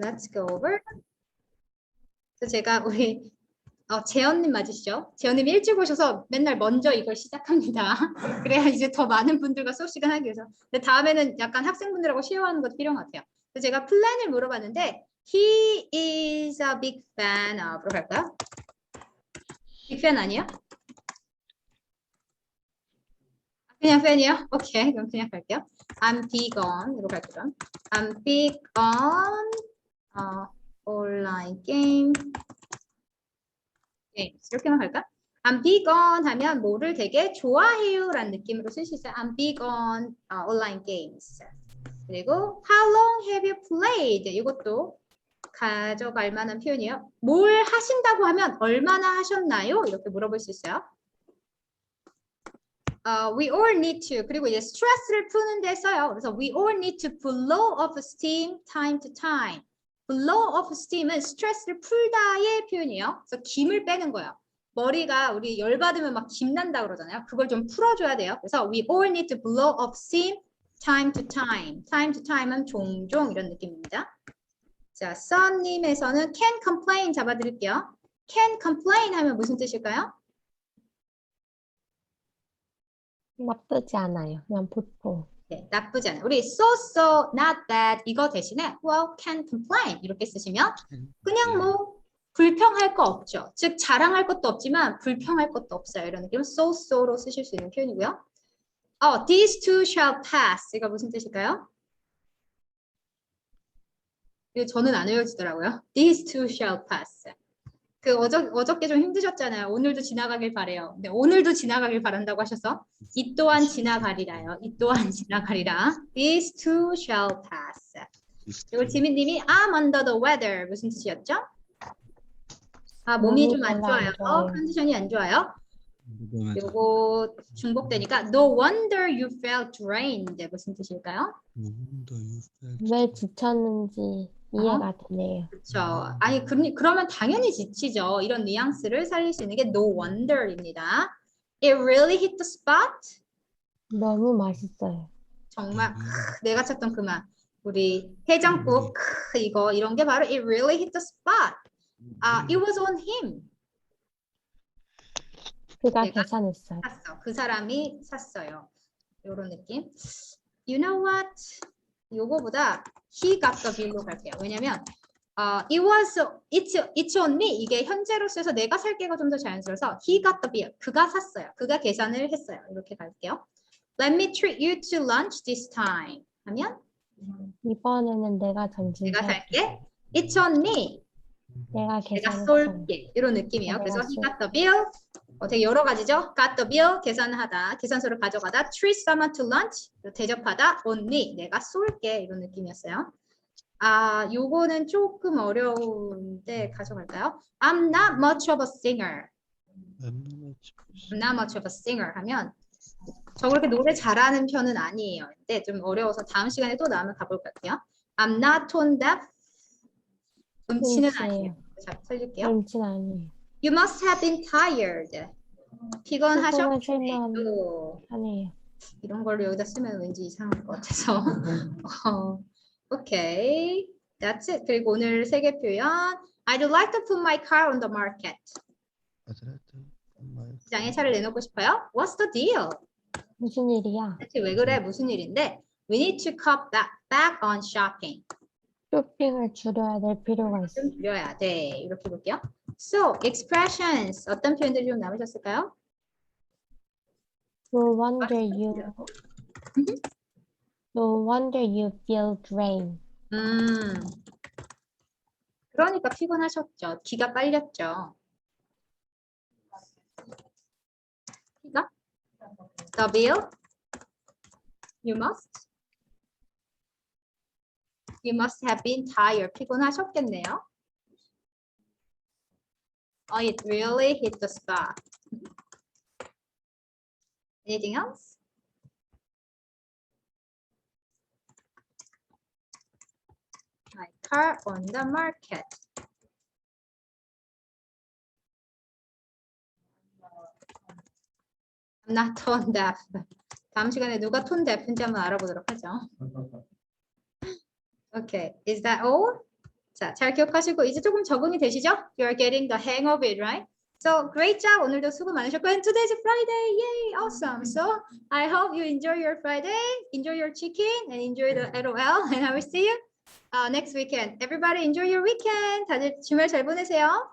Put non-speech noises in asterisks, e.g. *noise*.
Let's go over. 그래서 제가 우리 어, 재현님 맞으시죠? 재현님 일찍 오셔서 맨날 먼저 이걸 시작합니다. *laughs* 그래야 이제 더 많은 분들과 수업 시간 하기 위해서. 근데 다음에는 약간 학생분들하고 시어하는 것도 필요한 것 같아요. 그래서 제가 플랜을 물어봤는데 he is a big fan of로 갈까요? big fan 아니에요? 그냥 팬이요? 오케이 그럼 그냥 갈게요. I'm big on으로 갈게요. I'm big on 어, online game games 이렇게만 갈까? I'm big on 하면 뭐를 되게 좋아해요 라는 느낌으로 쓸 수 있어요. I'm big on 어, online games. 그리고 how long have you played? 이것도 가져갈 만한 표현이에요. 뭘 하신다고 하면 얼마나 하셨나요? 이렇게 물어볼 수 있어요. 어, we all need to 그리고 이제 스트레스를 푸는 데 써요. 그래서 we all need to blow off steam time to time. Blow off steam은 스트레스를 풀다의 표현이에요. 그래서 김을 빼는 거예요. 머리가 우리 열 받으면 막 김 난다 그러잖아요. 그걸 좀 풀어줘야 돼요. 그래서 we all need to blow off steam time to time. time to time은 종종 이런 느낌입니다. 자, 써님에서는 can complain 잡아드릴게요. can complain 하면 무슨 뜻일까요? 나쁘지 않아요. 그냥 보통. 네, 나쁘지 않아요. 우리 so so not bad 이거 대신에 well can complain 이렇게 쓰시면 그냥 뭐 불평할 거 없죠. 즉 자랑할 것도 없지만 불평할 것도 없어요. 이런 느낌 so so로 쓰실 수 있는 표현이고요. 어, these two shall pass 이거 무슨 뜻일까요? 이거 저는 안 외워지더라고요. These two shall pass. 그 어저, 어저께 좀 힘드셨잖아요. 오늘도 지나가길 바래요. 근데 오늘도 지나가길 바란다고 하셔서 이 또한 지나가리라요. 이 또한 *laughs* 지나가리라. These two shall pass. 그리고 지민님이 I'm under the weather 무슨 뜻이었죠? 아 몸이 좀 안 좋아요. 안 좋아요. 컨디션이 안 좋아요. 그리고 중복되니까 No wonder you felt drained 무슨 뜻일까요? 왜 지쳤는지 이해가 되네요. 그렇죠. 아니 그, 그러면 당연히 지치죠. 이런 뉘앙스를 살릴 수 있는 게 no wonder입니다. It really hit the spot. 너무 맛있어요. 정말 크, 내가 찾던 그 맛. 우리 해장국 크, *laughs* 이거 이런 게 바로 it really hit the spot. 아, it was on him. 그가 계산했어요. 샀어. 그 사람이 샀어요. 이런 느낌. You know what? 요거보다 he got the bill로 갈게요. 왜냐면 어, it was it's it's on me 이게 현재로 써서 내가 살 게가 좀 더 자연스러워서 he got the bill. 그가 샀어요. 그가 계산을 했어요. 이렇게 갈게요. Let me treat you to lunch this time. 하면 이번에는 내가 점심 내가 살게. It's on me. 내가 내가 계산했어요. 쏠게. 이런 느낌이에요. 내가 그래서 he 쏠- got the bill. 어, 되게 여러 가지죠. got the bill 계산하다, 계산서를 가져가다, treat someone to lunch 대접하다, on me 내가 쏠게 이런 느낌이었어요. 아, 요거는 조금 어려운데 가져갈까요? I'm not much of a singer. I'm not much of a singer 하면 저 그렇게 노래 잘하는 편은 아니에요. 근데 좀 어려워서 다음 시간에 또 나오면 가볼 거예요. I'm not tone deaf. 음치는. 아니에요. 자, 살릴게요. 음치는 아니에요. You must have been tired. 피곤하실만 하네요. 이런 걸로 여기다 쓰면 왠지 이상할 것 같아서. *laughs* 어, 오케이. That's it. 그리고 오늘 세 개 표현. I'd like to put my car on the market. 시장에 차를 내놓고 싶어요. What's the deal? 무슨 일이야? 대체 왜 그래? 무슨 일인데? We need to cut back, back on shopping. 쇼핑을 줄여야 될 필요가 있어요. 좀 줄여야 돼. 이렇게 볼게요. So, expressions. 어떤 표현들이 좀 남으셨을까요? No wonder you No wonder you feel drained. 음. 그러니까 피곤하셨죠. 기가 빨렸죠. 기가? The bill? You must? You must have been tired. 피곤하셨겠네요. Oh, it really hit the spot. Anything else? my car on the market. I'm not tone deaf. 다음 시간에 누가 톤 데프인지 한번 알아보도록 하죠. Okay, is that all? 자, 잘 기억하시고 이제 조금 적응이 되시죠? You're getting the hang of it, right? So great job. 오늘도 수고 많으셨고 and today's Friday. Yay! Awesome. So I hope you enjoy your Friday, enjoy your chicken, and enjoy the LOL. And I will see you uh, next weekend. Everybody enjoy your weekend. 다들 주말 잘 보내세요.